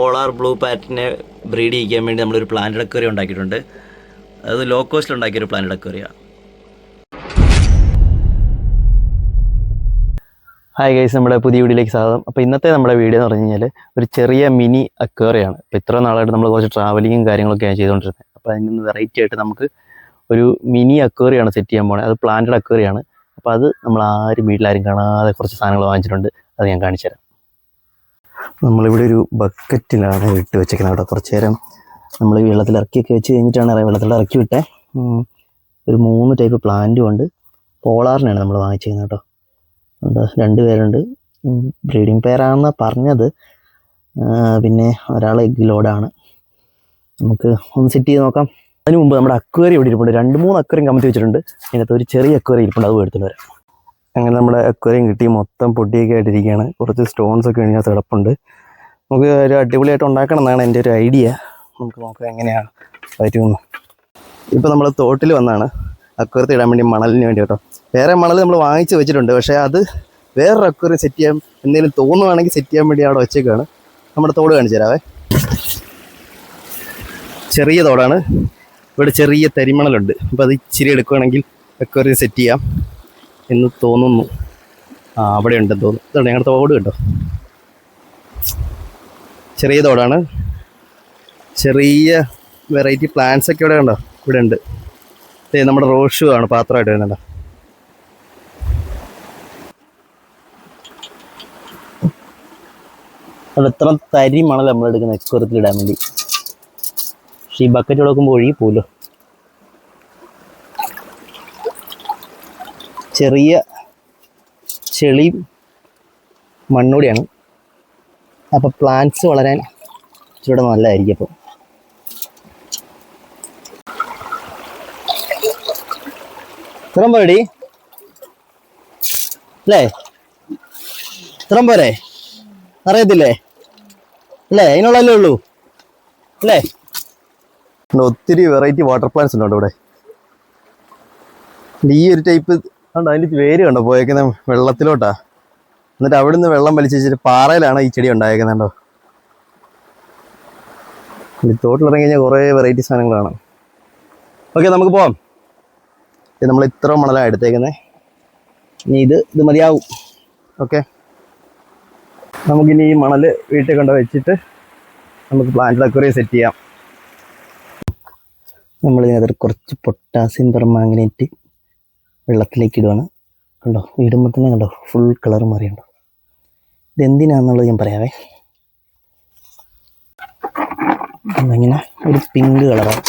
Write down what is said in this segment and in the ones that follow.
Polar blue പാറ്റിനെ breed ചെയ്യിക്കാൻ വേണ്ടി നമ്മളൊരു പ്ലാന്റ് അക്വേറിയം ഉണ്ടാക്കിയിട്ടുണ്ട്. അത് ലോ കോസ്റ്റിൽ ഉണ്ടാക്കിയൊരു പ്ലാന്റ് അക്വേറിയാണ് ഹായ് ഗൈസ് നമ്മുടെ പുതിയ വീഡിയോയിലേക്ക് സ്വാഗതം. അപ്പോൾ ഇന്നത്തെ നമ്മുടെ വീഡിയോ എന്ന് പറഞ്ഞു കഴിഞ്ഞാൽ ഒരു ചെറിയ മിനി അക്വേറിയാണ് അപ്പോൾ ഇത്ര നാളായിട്ട് നമ്മൾ കുറച്ച് ട്രാവലിങ്ങും കാര്യങ്ങളൊക്കെയാണ് ചെയ്തുകൊണ്ടിരുന്നത്. അപ്പോൾ അതിൽ നിന്ന് വെറൈറ്റി ആയിട്ട് നമുക്ക് ഒരു മിനി അക്വേറിയാണ് സെറ്റ് ചെയ്യാൻ പോകുന്നത് അത് പ്ലാന്റഡ് അക്വേറിയാണ് അപ്പോൾ അത് നമ്മൾ ആരും വീട്ടിലാരും കാണാതെ കുറച്ച് സാധനങ്ങൾ വാങ്ങിച്ചിട്ടുണ്ട്. അത് ഞാൻ കാണിച്ചു തരാം നമ്മളിവിടെ ഒരു ബക്കറ്റിലാണ് ഇട്ട് വെച്ചേക്കുന്നത് കേട്ടോ. കുറച്ച് നേരം നമ്മൾ വെള്ളത്തിൽ ഇറക്കിയൊക്കെ വെച്ച് കഴിഞ്ഞിട്ടാണ് വെള്ളത്തിൽ ഇറക്കി വിട്ടേ. ഒരു മൂന്ന് ടൈപ്പ് പ്ലാന്റും ഉണ്ട്. പോളാറിനാണ് നമ്മൾ വാങ്ങിച്ചിരുന്നത് കേട്ടോ. ഉണ്ട് രണ്ട് പേരുണ്ട്. ബ്രീഡിംഗ് പെയറാണെന്നാണ് പറഞ്ഞത്. പിന്നെ ഒരാൾ എഗ് ലോഡാണ് നമുക്ക് ഒന്ന് സെറ്റ് ചെയ്ത് നോക്കാം. അതിന് മുമ്പ് നമ്മുടെ അക്വേറി ഇവിടെ ഇരിപ്പുണ്ട്. രണ്ട് മൂന്ന് അക്വേറിയും കമത്തി വെച്ചിട്ടുണ്ട്. അതിനകത്ത് ഒരു ചെറിയ അക്വേറി ഇരിപ്പുണ്ട്. അത് എടുത്തിട്ട് വരാം. അങ്ങനെ നമ്മുടെ അക്വേറിയം കിട്ടി മൊത്തം പൊട്ടിയൊക്കെ ആയിട്ടിരിക്കുകയാണ്. കുറച്ച് സ്റ്റോൺസ് ഒക്കെ ഇതിനകത്ത് കിടപ്പുണ്ട് നമുക്ക് ഒരു അടിപൊളിയായിട്ട് ഉണ്ടാക്കണം എന്നാണ് എന്റെ ഒരു ഐഡിയ നമുക്ക് നോക്കാം എങ്ങനെയാണ് പറ്റുമെന്ന്. ഇപ്പോൾ നമ്മൾ തോട്ടിൽ വന്നാണ്. അക്വേറിയത്തിൽ ഇടാൻ വേണ്ടി മണലിന് വേണ്ടി കേട്ടോ. വേറെ മണൽ നമ്മൾ വാങ്ങിച്ച് വെച്ചിട്ടുണ്ട്. പക്ഷേ അത് വേറൊരു അക്വറി സെറ്റ് ചെയ്യാൻ എന്തെങ്കിലും തോന്നുവാണെങ്കിൽ സെറ്റ് ചെയ്യാൻ വേണ്ടി അവിടെ വെച്ചേക്കാണ്. നമ്മുടെ തോട് കാണിച്ചു തരാവേ. ചെറിയ തോടാണ്. ഇവിടെ ചെറിയ തരിമണലുണ്ട്. അപ്പോൾ അത് ഇച്ചിരി എടുക്കുകയാണെങ്കിൽ അക്വറി സെറ്റ് ചെയ്യാം. എന്ന് തോന്നുന്നു. ആ അവിടെ ഉണ്ടെന്ന് തോന്നുന്നു. ഇതാണ് ഞങ്ങളുടെ തോട് കേട്ടോ ചെറിയ തോടാണ്. ചെറിയ വെറൈറ്റി പ്ലാന്റ്സ് ഒക്കെ ഇവിടെ ഉണ്ടോ ഇവിടെ ഉണ്ട്. ദേ നമ്മുടെ റോഷു ആണ് പാത്രമായിട്ട് വരുന്നുണ്ടോ അവിടെ എത്ര തരിമാണല്ലോ നമ്മൾ എടുക്കുന്ന എക്സ്കോറത്തിൽ ഇടാൻ വേണ്ടി. പക്ഷേ ഈ ബക്കറ്റ് കൊടുക്കുമ്പോൾ ഒഴുകി പോലോ ചെറിയ ചെളിയും മണ്ണൂടിയാണ് അപ്പോൾ പ്ലാന്റ്സ് വളരാൻ ഇച്ചിരി നല്ലതായിരിക്കും അപ്പോൾ ഇത്രയും പോരടി. അല്ലേ? ഇത്രയും പോരെ? അറിയത്തില്ലേ? അല്ലേ? അതിനുള്ളല്ലേ ഉള്ളൂ. അല്ലേ? ഒത്തിരി വെറൈറ്റി വാട്ടർ പ്ലാന്റ്സ് ഉണ്ട് ഇവിടെ ഈ ഒരു ടൈപ്പ് കണ്ടോ അതിന്റെ വേര് കണ്ടോ പോയേക്കുന്ന വെള്ളത്തിലോട്ടാ. എന്നിട്ട് അവിടുന്ന് വെള്ളം വലിച്ചിട്ട് പാറയിലാണ് ഈ ചെടി ഉണ്ടായേക്കുന്നുണ്ടോ തോട്ടിലിറങ്ങി കഴിഞ്ഞാൽ കുറേ വെറൈറ്റി സാധനങ്ങളാണ് ഓക്കെ നമുക്ക് പോവാം. ഇത് നമ്മൾ ഇത്ര മണലാണ് എടുത്തേക്കുന്നത് ഇനി ഇത് ഇത് മതിയാവും. ഓക്കെ നമുക്കിനി ഈ മണൽ വീട്ടിൽ കൊണ്ട് വെച്ചിട്ട് നമുക്ക് പ്ലാന്റ് അക്വറിയം സെറ്റ് ചെയ്യാം. നമ്മളിതിനകത്ത് കുറച്ച് പൊട്ടാസ്യം പെർമാംഗനേറ്റ് വെള്ളത്തിലേക്ക് ഇടുവാണ് കണ്ടോ? ഇടുമ്പോൾ തന്നെ കണ്ടോ? Full colour മാറിയുണ്ടോ. ഇതെന്തിനാണെന്നുള്ളത് ഞാൻ പറയാവേ. ഇങ്ങനെ ഒരു പിങ്ക് കളറാണ്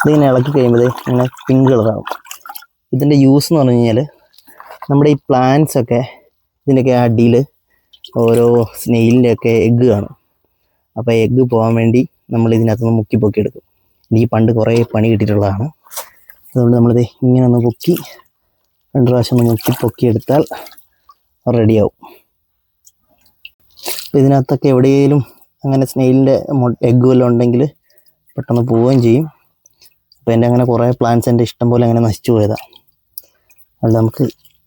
ഇതിങ്ങനെ ഇളക്കി കഴിയുമ്പോൾ ഇങ്ങനെ പിങ്ക് കളറാകും ഇതിന്റെ യൂസ് എന്ന് പറഞ്ഞു കഴിഞ്ഞാൽ നമ്മുടെ ഈ പ്ലാന്റ്സ് ഒക്കെ ഇതിന്റെയൊക്കെ അടിയിൽ ഓരോ സ്നെയിലിന്റെയൊക്കെ എഗ്ഗ് കാണും. അപ്പോൾ എഗ്ഗ് പോകാൻ വേണ്ടി നമ്മൾ ഇതിനകത്ത് നിന്ന് മുക്കി എടുക്കും എനിക്ക് പണ്ട് കുറേ പണി കിട്ടിയിട്ടുള്ളതാണ്. അതുകൊണ്ട് നമ്മളിത് ഇങ്ങനെ ഒന്ന് പൊക്കി രണ്ട് പ്രാവശ്യം ഒന്ന് മുക്കി പൊക്കിയെടുത്താൽ റെഡിയാവും. അപ്പോൾ ഇതിനകത്തൊക്കെ എവിടെയെങ്കിലും അങ്ങനെ സ്നെയിലിന്റെ എഗ് വല്ലതും ഉണ്ടെങ്കിൽ പെട്ടെന്ന് പോവുകയും ചെയ്യും. അപ്പോൾ എന്റെ അങ്ങനെ കുറേ പ്ലാൻസ് എന്റെ ഇഷ്ടം പോലെ അങ്ങനെ നശിച്ചു പോയതാണ് അതുകൊണ്ട് നമുക്ക്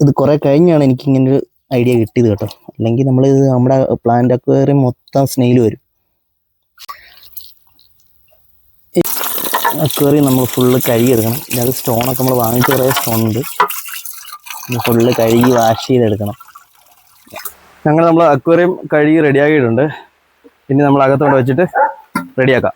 ഇത് കുറേ കഴിഞ്ഞാണ് എനിക്ക് ഇങ്ങനൊരു ഐഡിയ കിട്ടിയത് കേട്ടോ. അല്ലെങ്കിൽ നമ്മൾ ഇത് നമ്മുടെ പ്ലാന്റ് അക്വേറിയം മൊത്തം സ്നെയിൽ വരും. അക്വേറിയം നമ്മൾ ഫുള്ള് കഴുകി എടുക്കണം. അത് സ്റ്റോണൊക്കെ നമ്മൾ വാങ്ങിച്ച കുറേ സ്റ്റോൺ ഉണ്ട്. ഫുള്ള് കഴുകി വാഷ് ചെയ്തെടുക്കണം. ഞങ്ങൾ നമ്മൾ അക്വേറിയം കഴുകി റെഡിയാക്കിയിട്ടുണ്ട് ഇനി നമ്മൾ അകത്തോടെ വെച്ചിട്ട് റെഡിയാക്കാം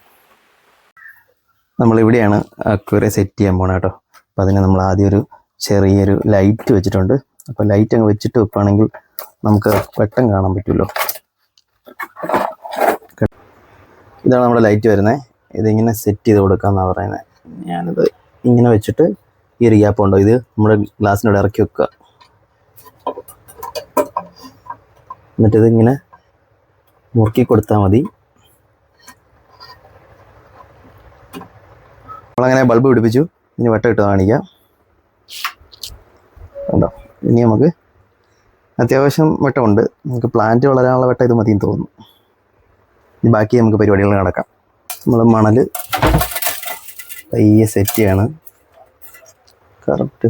നമ്മളിവിടെയാണ് അക്വേറിയം സെറ്റ് ചെയ്യാൻ പോണത് കേട്ടോ. അപ്പോൾ അതിന് നമ്മൾ ആദ്യം ഒരു ചെറിയൊരു ലൈറ്റ് വെച്ചിട്ടുണ്ട്. അപ്പോൾ ലൈറ്റ് അങ്ങ് വെച്ചിട്ട് വെക്കുകയാണെങ്കിൽ നമുക്ക് പെട്ടെന്ന് കാണാൻ പറ്റുമല്ലോ. ഇതാണ് നമ്മുടെ ലൈറ്റ് വരുന്നത് ഇതിങ്ങനെ സെറ്റ് ചെയ്ത് കൊടുക്കാമെന്നാണ് പറയുന്നത് ഞാനിത് ഇങ്ങനെ വെച്ചിട്ട് ഈ റിയാപ്പ് ഉണ്ടോ? ഇത് നമ്മുടെ ഗ്ലാസ്സിനോട് ഇറക്കി വെക്കുക. എന്നിട്ട് ഇങ്ങനെ മുറുക്കി കൊടുത്താൽ മതി. നമ്മളങ്ങനെ ബൾബ് പിടിപ്പിച്ചു. ഇനി വട്ടം ഇട്ട് കാണിക്കാം. ഉണ്ടോ ഇനി നമുക്ക് അത്യാവശ്യം വെട്ടമുണ്ട്. നമുക്ക് പ്ലാന്റ് വളരാനുള്ള വെട്ടം ഇത് മതിയെന്ന് തോന്നുന്നു. ഇനി ബാക്കി നമുക്ക് പരിപാടികൾ നടക്കാം. നമ്മൾ മണൽ പയ്യെ സെറ്റ് ചെയ്യണം. കറക്റ്റ്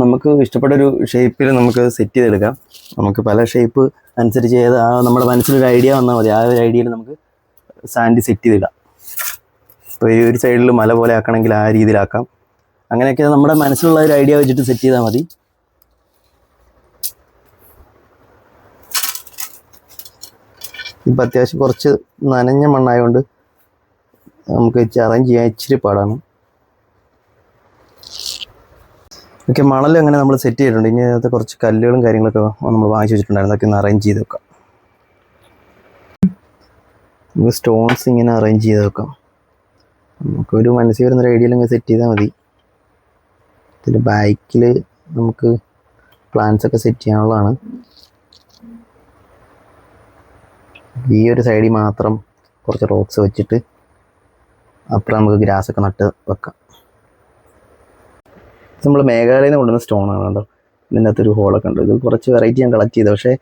നമുക്ക് ഇഷ്ടപ്പെട്ട ഒരു ഷേപ്പിൽ നമുക്ക് സെറ്റ് ചെയ്തെടുക്കാം. നമുക്ക് പല ഷേപ്പ് അനുസരിച്ച് ഏത് ആ നമ്മുടെ മനസ്സിലൊരു ഐഡിയ വന്നാൽ മതി. ആ ഒരു ഐഡിയയിൽ നമുക്ക് സാൻഡ് സെറ്റ് ചെയ്തിടാം. ഇപ്പോൾ ഈ ഒരു സൈഡിൽ മല പോലെ ആക്കണമെങ്കിൽ ആ രീതിയിലാക്കാം. അങ്ങനെയൊക്കെ നമ്മുടെ മനസ്സിലുള്ള ഒരു ഐഡിയ വെച്ചിട്ട് സെറ്റ് ചെയ്താൽ മതി. ഇപ്പം അത്യാവശ്യം കുറച്ച് നനഞ്ഞ മണ്ണായതുകൊണ്ട് നമുക്ക് അറേഞ്ച് ചെയ്യാൻ ഇച്ചിരി പാടാണ്. ഓക്കെ മണൽ അങ്ങനെ നമ്മൾ സെറ്റ് ചെയ്തിട്ടുണ്ട്. ഇനി അതിനകത്ത് കുറച്ച് കല്ലുകളും കാര്യങ്ങളൊക്കെ നമ്മൾ വാങ്ങിച്ചു വെച്ചിട്ടുണ്ടായിരുന്നു. അതൊക്കെ ഒന്ന് അറേഞ്ച് ചെയ്ത് വെക്കാം. നമുക്ക് സ്റ്റോൺസ് ഇങ്ങനെ അറേഞ്ച് ചെയ്ത് വെക്കാം. നമുക്കൊരു മനസ്സിൽ വരുന്ന ഐഡിയയിൽ ഇങ്ങനെ സെറ്റ് ചെയ്താൽ മതി. ഇതിൽ ബാക്കിൽ നമുക്ക് പ്ലാൻസ് ഒക്കെ സെറ്റ് ചെയ്യാനുള്ളതാണ്. ഈ ഒരു സൈഡിൽ മാത്രം കുറച്ച് റോക്സ് വെച്ചിട്ട് അപ്പുറം നമുക്ക് ഗ്രാസ് ഒക്കെ നട്ട് വെക്കാം. ഇത് നമ്മൾ മേഘാലയയിൽ നിന്ന് കൊണ്ടുവന്ന സ്റ്റോണാണ് കേട്ടോ. ഇതിനകത്ത് ഒരു ഹോളൊക്കെ ഉണ്ട്. ഇത് കുറച്ച് വെറൈറ്റി ഞാൻ കളക്ട് ചെയ്തത് പക്ഷേ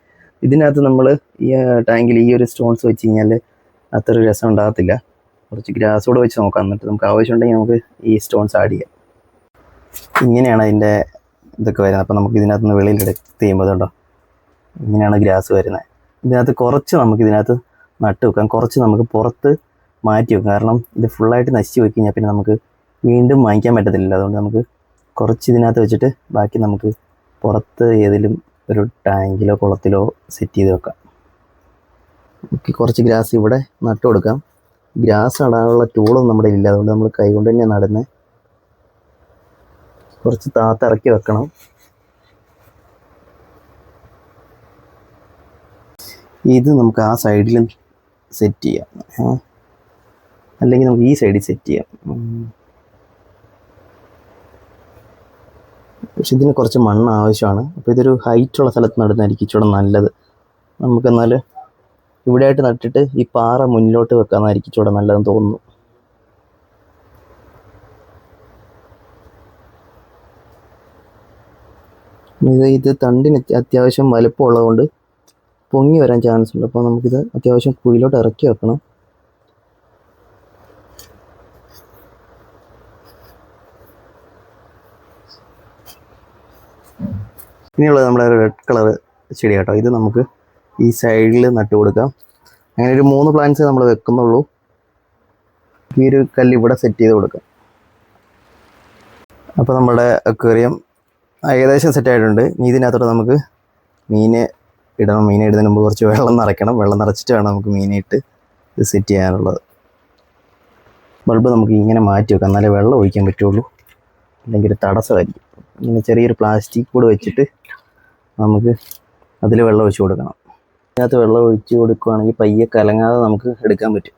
ഇതിനകത്ത് നമ്മൾ ഈ ടാങ്കിൽ ഈ ഒരു സ്റ്റോൺസ് വെച്ച് കഴിഞ്ഞാൽ അത്ര രസം ഉണ്ടാകത്തില്ല. കുറച്ച് ഗ്രാസ് കൂടെ വെച്ച് നോക്കാം എന്നിട്ട് നമുക്ക് ആവശ്യമുണ്ടെങ്കിൽ നമുക്ക് ഈ സ്റ്റോൺസ് ആഡ് ചെയ്യാം. ഇങ്ങനെയാണ് അതിന്റെ ഇതൊക്കെ വരുന്നത്. അപ്പോൾ നമുക്ക് ഇതിനകത്ത് നിന്ന് വെളിയിൽ എടുത്ത് ചെയ്യുമ്പോൾ അതുണ്ടോ ഇങ്ങനെയാണ് ഗ്രാസ് വരുന്നത്. ഇതിനകത്ത് കുറച്ച് നമുക്ക് ഇതിനകത്ത് നട്ട് വെക്കാം. കുറച്ച് നമുക്ക് പുറത്ത് മാറ്റി വെക്കാം. കാരണം ഇത് ഫുള്ളായിട്ട് നശിച്ച് വെച്ച് കഴിഞ്ഞാൽ പിന്നെ നമുക്ക് വീണ്ടും വാങ്ങിക്കാൻ പറ്റത്തില്ല അതുകൊണ്ട് നമുക്ക് കുറച്ച് ഇതിനകത്ത് വെച്ചിട്ട് ബാക്കി നമുക്ക് പുറത്ത് ഏതെങ്കിലും ഒരു ടാങ്കിലോ കുളത്തിലോ സെറ്റ് ചെയ്ത് വെക്കാം. നമുക്ക് കുറച്ച് ഗ്രാസ് ഇവിടെ നട്ട് കൊടുക്കാം. ഗ്രാസ് നടാനുള്ള ടൂളൊന്നും നമ്മുടെ ഇല്ല അതുകൊണ്ട് നമ്മൾ കൈകൊണ്ട് തന്നെ നടുന്നത്. കുറച്ച് താത്ത ഇറക്കി വെക്കണം. ഇത് നമുക്ക് ആ സൈഡിലും സെറ്റ് ചെയ്യാം. അല്ലെങ്കിൽ നമുക്ക് ഈ സൈഡിൽ സെറ്റ് ചെയ്യാം. പക്ഷെ ഇതിന് കുറച്ച് മണ്ണ് ആവശ്യമാണ്. അപ്പോൾ ഇതൊരു ഹൈറ്റുള്ള സ്ഥലത്ത് നടുന്നതായിരിക്കും ഇച്ചിരി നല്ലത്. നമുക്കെന്നാൽ ഇവിടെയായിട്ട് നട്ടിട്ട് ഈ പാറ മുന്നിലോട്ട് വെക്കാമെന്നായിരിക്കും ഇച്ചിരി നല്ലതെന്ന് തോന്നുന്നു. ഇത് ഇത് തണ്ടിന് അത്യ- അത്യാവശ്യം വലുപ്പമുള്ളതുകൊണ്ട് പൊങ്ങി വരാൻ ചാൻസ് ഉണ്ട്. അപ്പോൾ നമുക്കിത് അത്യാവശ്യം കുഴിയിലോട്ട് ഇറക്കി വെക്കണം. ഇനിയുള്ളത് നമ്മുടെ റെഡ് കളർ ചെടി കേട്ടോ. ഇത് നമുക്ക് ഈ സൈഡിൽ നട്ട് കൊടുക്കാം. അങ്ങനെ ഒരു മൂന്ന് പ്ലാന്റ്സ് നമ്മൾ വെക്കുന്നുള്ളൂ. ഈ ഒരു കല്ല് ഇവിടെ സെറ്റ് ചെയ്ത് കൊടുക്കാം. അപ്പോൾ നമ്മുടെ അക്വേറിയം ഏകദേശം സെറ്റ് ആയിട്ടുണ്ട്. ഇനി ഇതിനകത്തോട്ട് നമുക്ക് മീനെ ഇടണം. മീനെ ഇടുന്നതിന് മുമ്പ് കുറച്ച് വെള്ളം നിറയ്ക്കണം. വെള്ളം നിറച്ചിട്ട് വേണം നമുക്ക് മീനെ ഇട്ട് ഇത് സെറ്റ് ചെയ്യാനുള്ളത്. ബൾബ് നമുക്ക് ഇങ്ങനെ മാറ്റി വെക്കാം. എന്നാലേ വെള്ളം ഒഴിക്കാൻ പറ്റുള്ളൂ. അല്ലെങ്കിൽ ഒരു തടസ്സമായിരിക്കും. ഇങ്ങനെ ചെറിയൊരു പ്ലാസ്റ്റിക് കൂടെ വെച്ചിട്ട് നമുക്ക് അതിൽ വെള്ളം ഒഴിച്ച് കൊടുക്കണം. അതിനകത്ത് വെള്ളം ഒഴിച്ച് കൊടുക്കുകയാണെങ്കിൽ പയ്യെ കലങ്ങാതെ നമുക്ക് എടുക്കാൻ പറ്റും.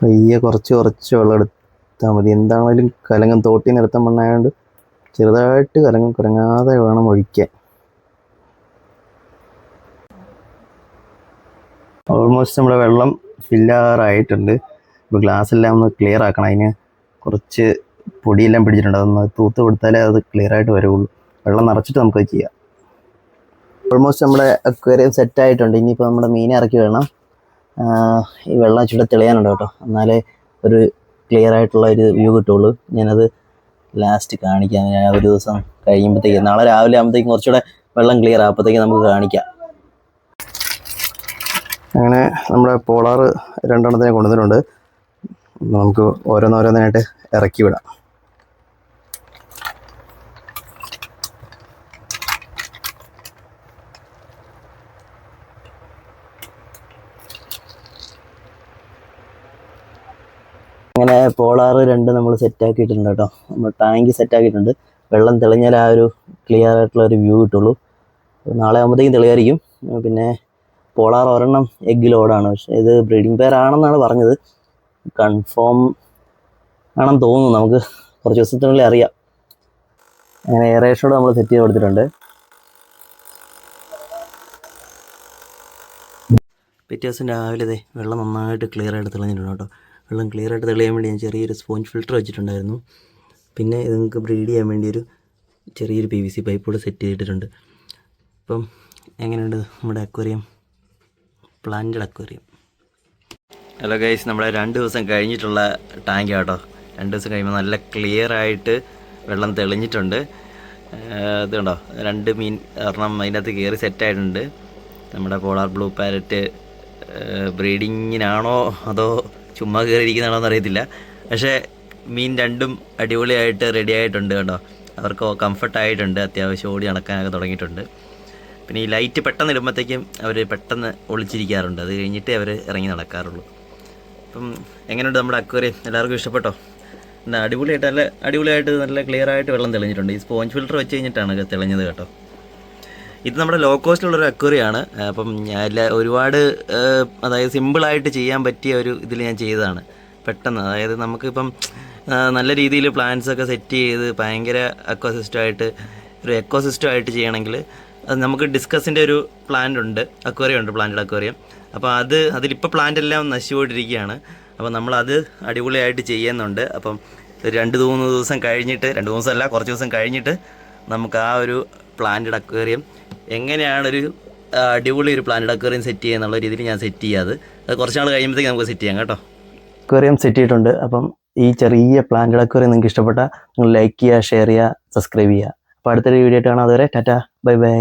പയ്യെ കുറച്ച് കുറച്ച് വെള്ളം എടുത്താൽ മതി. എന്താണെങ്കിലും കലങ്ങും തോട്ടിൽ നിന്ന് എടുത്ത മണ്ണായതുകൊണ്ട് ചെറുതായിട്ട് കലങ്ങും കലങ്ങാതെ വേണം ഒഴിക്കാൻ. ഓൾമോസ്റ്റ് നമ്മുടെ വെള്ളം ഫില്ലാറായിട്ടുണ്ട് ഇപ്പോൾ ഗ്ലാസ് എല്ലാം ഒന്ന് ക്ലിയർ ആക്കണം. അതിന് കുറച്ച് പൊടിയെല്ലാം പിടിച്ചിട്ടുണ്ട്. അതൊന്ന് തൂത്ത് കൊടുത്താലേ അത് ക്ലിയർ ആയിട്ട് വരുള്ളൂ. വെള്ളം നിറച്ചിട്ട് നമുക്കത് ചെയ്യാം. ഓൾമോസ്റ്റ് നമ്മുടെ അക്വേറിയം സെറ്റ് ആയിട്ടുണ്ട്. ഇനിയിപ്പോൾ നമ്മുടെ മീനെ ഇറക്കി വേണം ഈ വെള്ളം ഇച്ചിരി തെളിയാനുണ്ട് കേട്ടോ. എന്നാലേ ഒരു ക്ലിയർ ആയിട്ടുള്ള ഒരു വ്യൂ കിട്ടുള്ളൂ. ഞാനത് ലാസ്റ്റ് കാണിക്കാം. ഞാൻ ഒരു ദിവസം കഴിയുമ്പോഴത്തേക്ക് നാളെ രാവിലെ ആകുമ്പോഴത്തേക്കും കുറച്ചുകൂടെ വെള്ളം ക്ലിയർ ആകുമ്പോഴത്തേക്ക് നമുക്ക് കാണിക്കാം. അങ്ങനെ നമ്മുടെ പോളാർ രണ്ടെണ്ണത്തിനെ കൊണ്ടുവന്നിട്ടുണ്ട്. നമുക്ക് ഓരോന്നോരോന്നിനായിട്ട് ഇറക്കി വിടാം. അങ്ങനെ പോളാർ രണ്ട് നമ്മൾ സെറ്റ് ആക്കിയിട്ടുണ്ട് കേട്ടോ. നമ്മൾ ടാങ്ക് സെറ്റ് ആക്കിയിട്ടുണ്ട്. വെള്ളം തെളിഞ്ഞാൽ ആ ഒരു ക്ലിയർ ആയിട്ടുള്ള ഒരു വ്യൂ കിട്ടുള്ളൂ. നാളെ ആകുമ്പോഴത്തേക്കും തെളിയായിരിക്കും. പിന്നെ പോളാർ ഒരെണ്ണം എഗ് ലോഡാണ് പക്ഷേ ഇത് ബ്രീഡിംഗ് പെയർ ആണെന്നാണ് പറഞ്ഞത്. കൺഫേം ആണെന്ന് തോന്നുന്നു നമുക്ക്. കുറച്ച് ദിവസത്തിനുള്ളിൽ അറിയാം. അങ്ങനെ എയറേഷനോട് നമ്മൾ സെറ്റ് ചെയ്ത് കൊടുത്തിട്ടുണ്ട്. പിറ്റേ ദിവസം രാവിലെ വെള്ളം നന്നായിട്ട് ക്ലിയർ ആയിട്ട് തെളിഞ്ഞിട്ടുണ്ട് കേട്ടോ. വെള്ളം ക്ലിയർ ആയിട്ട് തെളിയാൻ വേണ്ടി ഞാൻ ചെറിയൊരു സ്പോഞ്ച് ഫിൽറ്റർ വെച്ചിട്ടുണ്ടായിരുന്നു. പിന്നെ ഇത് നിങ്ങൾക്ക് ബ്രീഡ് ചെയ്യാൻ വേണ്ടി ഒരു ചെറിയൊരു പി വി സി പൈപ്പ് കൂടെ സെറ്റ് ചെയ്തിട്ടുണ്ട്. അപ്പം എങ്ങനെയുണ്ട് നമ്മുടെ aquarium planted aquarium hello guys നമ്മുടെ രണ്ട് ദിവസം കഴിഞ്ഞിട്ടുള്ള ടാങ്ക് കേട്ടോ രണ്ട് ദിവസം കഴിയുമ്പോൾ നല്ല ക്ലിയർ ആയിട്ട് വെള്ളം തെളിഞ്ഞിട്ടുണ്ട്. ഇത് കണ്ടോ? രണ്ട് മീൻ കാരണം അതിനകത്ത് കയറി സെറ്റായിട്ടുണ്ട് നമ്മുടെ പോളാർ ബ്ലൂ പാരറ്റ് ബ്രീഡിങ്ങിനാണോ അതോ ചുമ്മാ കയറിയിരിക്കുന്നതാണോ എന്നറിയത്തില്ല പക്ഷേ മീൻ രണ്ടും അടിപൊളിയായിട്ട് റെഡി ആയിട്ടുണ്ട് കേട്ടോ അവർക്ക് കംഫർട്ടായിട്ടുണ്ട് അത്യാവശ്യം ഓടി നടക്കാനൊക്കെ തുടങ്ങിയിട്ടുണ്ട്. പിന്നെ ഈ ലൈറ്റ് പെട്ടെന്ന് ഇടുമ്പോഴത്തേക്കും അവർ പെട്ടെന്ന് ഒളിച്ചിരിക്കാറുണ്ട്. അത് കഴിഞ്ഞിട്ടേ അവർ ഇറങ്ങി നടക്കാറുള്ളൂ. അപ്പം എങ്ങനെയുണ്ട് നമ്മുടെ അക്വേറിയം? എല്ലാവർക്കും ഇഷ്ടപ്പെട്ടോ? അടിപൊളിയായിട്ട് നല്ല അടിപൊളിയായിട്ട് നല്ല ക്ലിയറായിട്ട് വെള്ളം തെളിഞ്ഞിട്ടുണ്ട്. ഈ സ്പോഞ്ച് ഫിൽറ്റർ വെച്ച് കഴിഞ്ഞിട്ടാണ് തെളിഞ്ഞത് കേട്ടോ. ഇത് നമ്മുടെ ലോ കോസ്റ്റിലുള്ള കോസ്റ്റിലുള്ളൊരു അക്വറിയാണ് അപ്പം എല്ലാ- ഒരുപാട് അതായത് സിമ്പിളായിട്ട് ചെയ്യാൻ പറ്റിയ ഒരു ഇതിൽ ഞാൻ ചെയ്തതാണ്. പെട്ടെന്ന് അതായത് നമുക്കിപ്പം നല്ല രീതിയിൽ പ്ലാന്റ്സ് ഒക്കെ സെറ്റ് ചെയ്ത് ഭയങ്കര അക്വസിസ്റ്റമായിട്ട് ഒരു എക്കോസിസ്റ്റമായിട്ട് ചെയ്യണമെങ്കിൽ അത് നമുക്ക് ഡിസ്കസിന്റെ ഒരു പ്ലാന്റ് ഉണ്ട്. അക്വേറിയം ഉണ്ട് പ്ലാന്റഡ് അക്വേറിയം അപ്പോൾ അത് അതിലിപ്പോൾ പ്ലാന്റ് എല്ലാം നശിച്ചുകൊണ്ടിരിക്കുകയാണ് അപ്പോൾ നമ്മളത് അടിപൊളിയായിട്ട് ചെയ്യുന്നുണ്ട്. അപ്പം ഒരു രണ്ട് മൂന്ന് ദിവസം കഴിഞ്ഞിട്ട് രണ്ട് ദിവസമല്ല കുറച്ച് ദിവസം കഴിഞ്ഞിട്ട് നമുക്ക് ആ ഒരു പ്ലാന്റഡ് അക്വേറിയം എങ്ങനെയാണ് ഒരു അടിപൊളി ഒരു പ്ലാന്റഡ് അക്വേറിയം സെറ്റ് ചെയ്യുക എന്നുള്ള രീതിയിൽ ഞാൻ സെറ്റ് ചെയ്യാത് അത് കുറച്ച് നാൾ കഴിയുമ്പോഴത്തേക്ക് നമുക്ക് സെറ്റ് ചെയ്യാം കേട്ടോ. അക്വേറിയം സെറ്റ് ചെയ്തിട്ടുണ്ട്. അപ്പം ഈ ചെറിയ പ്ലാന്റഡ് അക്വേറിയം നിങ്ങൾക്ക് ഇഷ്ടപ്പെട്ട നിങ്ങൾ ലൈക്ക് ചെയ്യുക ഷെയർ ചെയ്യുക സബ്സ്ക്രൈബ് ചെയ്യുക. അപ്പോൾ അടുത്തൊരു വീഡിയോ ആയിട്ട് കാണാം. അതുവരെ ടാറ്റ. Bye bye.